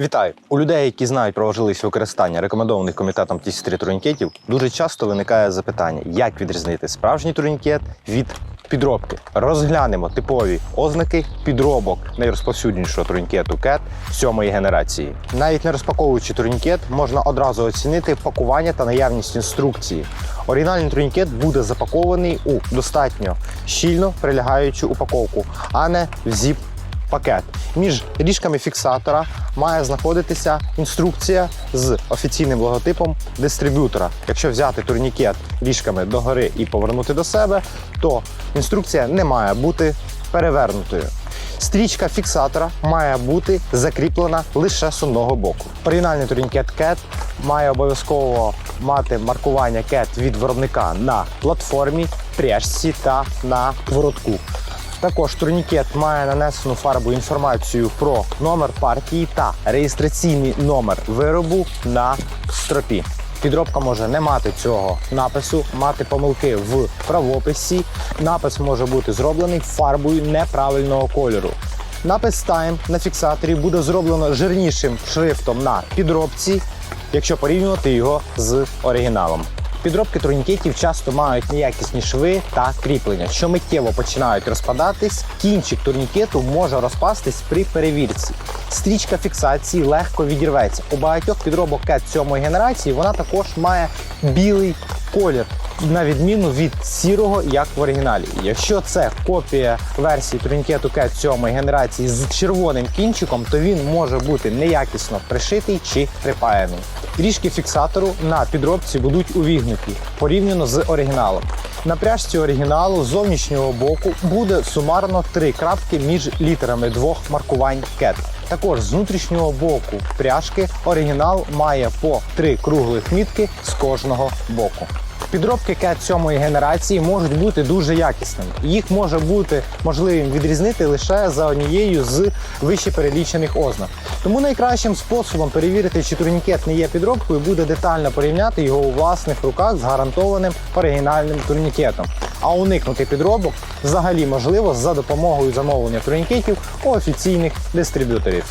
Вітаю! У людей, які знають про важливість використання рекомендованих комітетом тістри турнікетів, дуже часто виникає запитання, як відрізнити справжній турнікет від підробки. Розглянемо типові ознаки підробок найрозповсюднішого турнікету CAT сьомої генерації. Навіть не розпаковуючи турнікет, можна одразу оцінити пакування та наявність інструкції. Оригінальний турнікет буде запакований у достатньо щільно прилягаючу упаковку, а не в зіп пакет. Між ріжками фіксатора має знаходитися інструкція з офіційним логотипом дистриб'ютора. Якщо взяти турнікет ріжками догори і повернути до себе, то інструкція не має бути перевернутою. Стрічка фіксатора має бути закріплена лише з одного боку. Оригінальний турнікет CAT має обов'язково мати маркування CAT від виробника на платформі, пряжці та на воротку. Також турнікет має нанесену фарбу інформацію про номер партії та реєстраційний номер виробу на стропі. Підробка може не мати цього напису, мати помилки в правописі. Напис може бути зроблений фарбою неправильного кольору. Напис Time на фіксаторі буде зроблено жирнішим шрифтом на підробці, якщо порівнювати його з оригіналом. Підробки турнікетів часто мають неякісні шви та кріплення, що миттєво починають розпадатись. Кінчик турнікету може розпастись при перевірці. Стрічка фіксації легко відірветься. У багатьох підробок CAT 7 генерації вона також має білий колір, на відміну від сірого, як в оригіналі. Якщо це копія версії турнікету CAT 7 генерації з червоним кінчиком, то він може бути неякісно пришитий чи припаяний. Ріжки фіксатору на підробці будуть увігнуті порівняно з оригіналом. На пряжці оригіналу з зовнішнього боку буде сумарно три крапки між літерами двох маркувань CAT. Також з внутрішнього боку пряжки оригінал має по три круглих мітки з кожного боку. Підробки CAT 7 генерації можуть бути дуже якісними. Їх може бути можливим відрізнити лише за однією з вище перелічених ознак. Тому найкращим способом перевірити, чи турнікет не є підробкою, буде детально порівняти його у власних руках з гарантованим оригінальним турнікетом. А уникнути підробок взагалі можливо за допомогою замовлення турнікетів у офіційних дистриб'юторів.